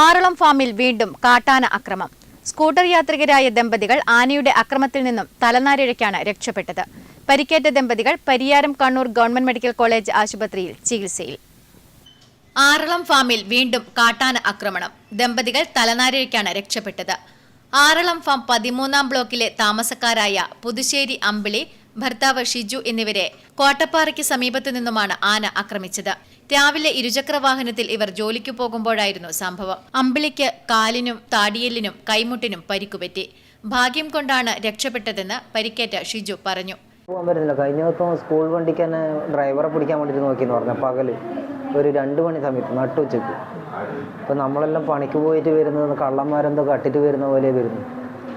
ആറളം ഫാമിൽ വീണ്ടും കാട്ടാന അക്രമം. സ്കൂട്ടർ യാത്രികരായ ദമ്പതികൾ ആനയുടെ അക്രമത്തിൽ നിന്നും തലനാരിഴയ്ക്കാണ് രക്ഷപ്പെട്ടത്. പരിക്കേറ്റ ദമ്പതികൾ Pariyaram Kannur government medical college ആശുപത്രിയിൽ ചികിത്സയിൽ. ആറളം ഫാമിൽ വീണ്ടും കാട്ടാന ആക്രമണം. ദമ്പതികൾ തലനാരിഴയ്ക്കാണ് രക്ഷപ്പെട്ടത്. ആറളം ഫാം പതിമൂന്നാം ബ്ലോക്കിലെ താമസക്കാരായ പുതുശ്ശേരി അമ്പിളി ഭർത്താവ് ഷിജു എന്നിവരെ കോട്ടപ്പാറയ്ക്ക് സമീപത്തു നിന്നുമാണ് ആന ആക്രമിച്ചത്. രാവിലെ ഇരുചക്ര വാഹനത്തിൽ ഇവർ ജോലിക്ക് പോകുമ്പോഴായിരുന്നു സംഭവം. അമ്പിളിക്ക് കാലിനും താടിയെല്ലിനും കൈമുട്ടിനും പരിക്കുപറ്റി. ഭാഗ്യം കൊണ്ടാണ് രക്ഷപ്പെട്ടതെന്ന് പരിക്കേറ്റ ഷിജു പറഞ്ഞു. കഴിഞ്ഞ ദിവസം സ്കൂൾ വണ്ടിക്ക് തന്നെ ഡ്രൈവറെ പിടിക്കാൻ വേണ്ടിയിട്ട് നോക്കിയെന്ന് പറഞ്ഞു. പകൽ ഒരു രണ്ട് മണി സമയത്ത് നട്ടുച്ചയ്ക്ക് ഇപ്പം നമ്മളെല്ലാം പണിക്ക് പോയിട്ട് വരുന്നത് കള്ളന്മാരെന്തോ കട്ടിട്ട് വരുന്ന പോലെ വരുന്നു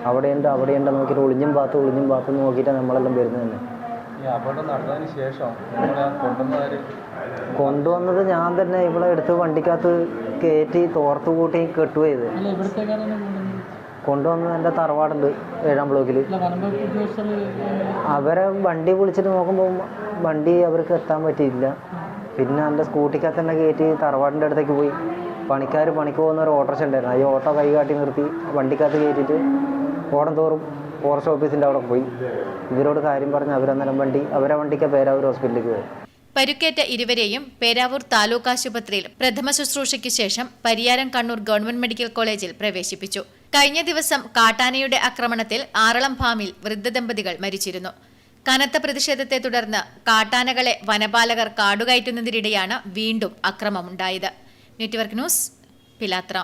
അവിടെയുണ്ട് അവിടെയുണ്ട്. നോക്കിയിട്ട് ഒളിഞ്ഞും പാത്തും ഒളിഞ്ഞും പാത്തും നോക്കിയിട്ടാണ് നമ്മളെല്ലാം വരുന്നത് തന്നെ. കൊണ്ടുവന്നത് ഞാൻ തന്നെ ഇവിടെ എടുത്ത് വണ്ടിക്കകത്ത് കയറ്റി തോർത്ത് കൂട്ടി കെട്ടുപോയത് കൊണ്ടുവന്നത്? എന്റെ തറവാടുണ്ട് ഏഴാം ബ്ലോക്കിൽ അവരെ വണ്ടി വിളിച്ചിട്ട് നോക്കുമ്പോൾ വണ്ടി അവർക്ക് എത്താൻ പറ്റിയില്ല. പിന്നെ എന്റെ സ്കൂട്ടിക്കകത്ത് തന്നെ കയറ്റി തറവാടിന്റെ അടുത്തേക്ക് പോയി. പണിക്കാർ പണിക്ക് പോകുന്ന ഒരു ഓട്ടോറിക്ഷ ഉണ്ടായിരുന്നു. ഈ ഓട്ടോ കൈകാട്ടി നിർത്തി വണ്ടിക്കകത്ത് കയറ്റിയിട്ട് ഓടം തോറും ഫോറസ്റ്റ് ഓഫീസിന്റെ അവിടെ പോയി. ഇവരോട് കാര്യം പറഞ്ഞ് അവരന്നേരം വണ്ടി അവരെ വണ്ടിക്ക് പേരാവൂർ ഹോസ്പിറ്റലിലേക്ക് പോയി. പരുക്കേറ്റ ഇരുവരെയും പേരാവൂർ താലൂക്ക് ആശുപത്രിയിൽ പ്രഥമ ശുശ്രൂഷയ്ക്ക് ശേഷം പരിയാരം കണ്ണൂർ ഗവൺമെന്റ് മെഡിക്കൽ കോളേജിൽ പ്രവേശിപ്പിച്ചു. കഴിഞ്ഞ ദിവസം കാട്ടാനയുടെ ആക്രമണത്തിൽ ആറളം ഫാമിൽ വൃദ്ധദമ്പതികൾ മരിച്ചിരുന്നു. കനത്ത പ്രതിഷേധത്തെ തുടർന്ന് കാട്ടാനകളെ വനപാലകർ കാടുകയറ്റുന്നതിനിടെയാണ് വീണ്ടും അക്രമമുണ്ടായത്. നെറ്റ്വർക്ക് ന്യൂസ് പിലാത്ര.